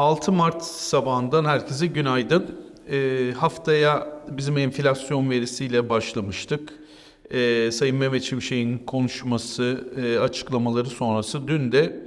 6 Mart sabahından herkese günaydın. Ee, haftaya bizim enflasyon verisiyle başlamıştık. Ee, Sayın Mehmet Şimşek'in konuşması, e, açıklamaları sonrası dün de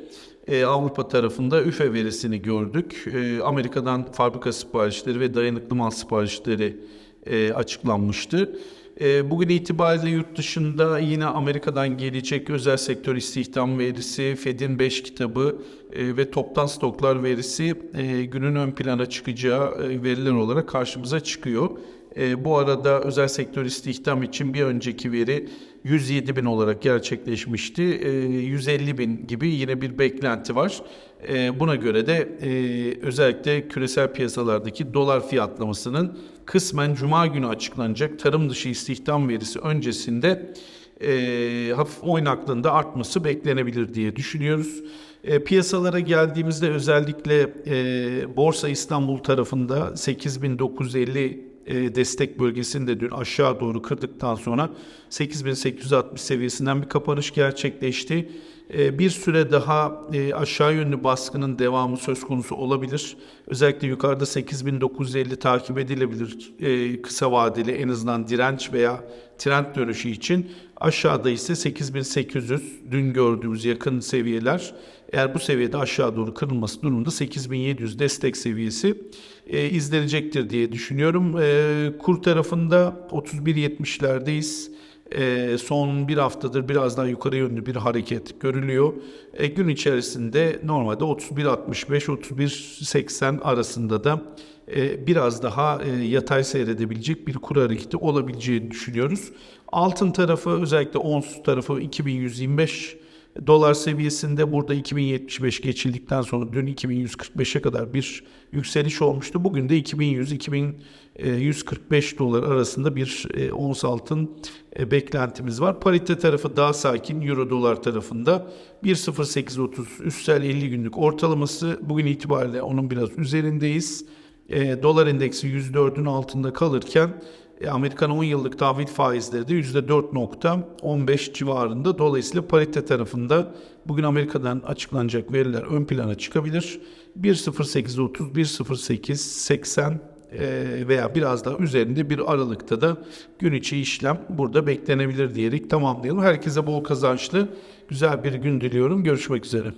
e, Avrupa tarafında üfe verisini gördük. E, Amerika'dan fabrika siparişleri ve dayanıklı mal siparişleri e, açıklanmıştı. E, bugün itibariyle yurt dışında yine Amerika'dan gelecek özel sektör istihdam verisi, Fed'in 5 kitabı e, ve toptan stoklar verisi e, günün ön plana çıkacağı e, veriler olarak karşımıza çıkıyor. E, bu arada özel sektör istihdam için bir önceki veri 107 bin olarak gerçekleşmişti. E, 150 bin gibi yine bir beklenti var. E, buna göre de e, özellikle küresel piyasalardaki dolar fiyatlamasının kısmen Cuma günü açıklanacak tarım dışı istihdam verisi öncesinde e, hafif oynaklığında artması beklenebilir diye düşünüyoruz. E, piyasalara geldiğimizde özellikle e, Borsa İstanbul tarafında 8950 e, destek bölgesini de dün aşağı doğru kırdıktan sonra 8860 seviyesinden bir kapanış gerçekleşti. E, bir süre daha e, aşağı yönlü baskının devamı söz konusu olabilir. Özellikle yukarıda 8950 takip edilebilir e, kısa vadeli en azından direnç veya trend dönüşü için. Aşağıda ise 8800 dün gördüğümüz yakın seviyeler. Eğer bu seviyede aşağı doğru kırılması durumunda 8700 destek seviyesi e, izlenecektir diye düşünüyorum. E, kur tarafında 31.70'lerdeyiz. E, son bir haftadır biraz daha yukarı yönlü bir hareket görülüyor. E, gün içerisinde normalde 31.65-31.80 arasında da e, biraz daha e, yatay seyredebilecek bir kur hareketi olabileceğini düşünüyoruz. Altın tarafı özellikle ons tarafı 2125 dolar seviyesinde burada 2075 geçildikten sonra dün 2145'e kadar bir yükseliş olmuştu. Bugün de 2100-2145 dolar arasında bir e, ons altın e, beklentimiz var. Parite tarafı daha sakin. Euro dolar tarafında 1.0830 üstel 50 günlük ortalaması bugün itibariyle onun biraz üzerindeyiz. E, dolar endeksi %4'ün altında kalırken e, Amerikan 10 yıllık tahvil faizleri de %4.15 civarında. Dolayısıyla parite tarafında bugün Amerika'dan açıklanacak veriler ön plana çıkabilir. 1.0830, 1.0880 e, veya biraz daha üzerinde bir aralıkta da gün içi işlem burada beklenebilir diyerek tamamlayalım. Herkese bol kazançlı güzel bir gün diliyorum. Görüşmek üzere.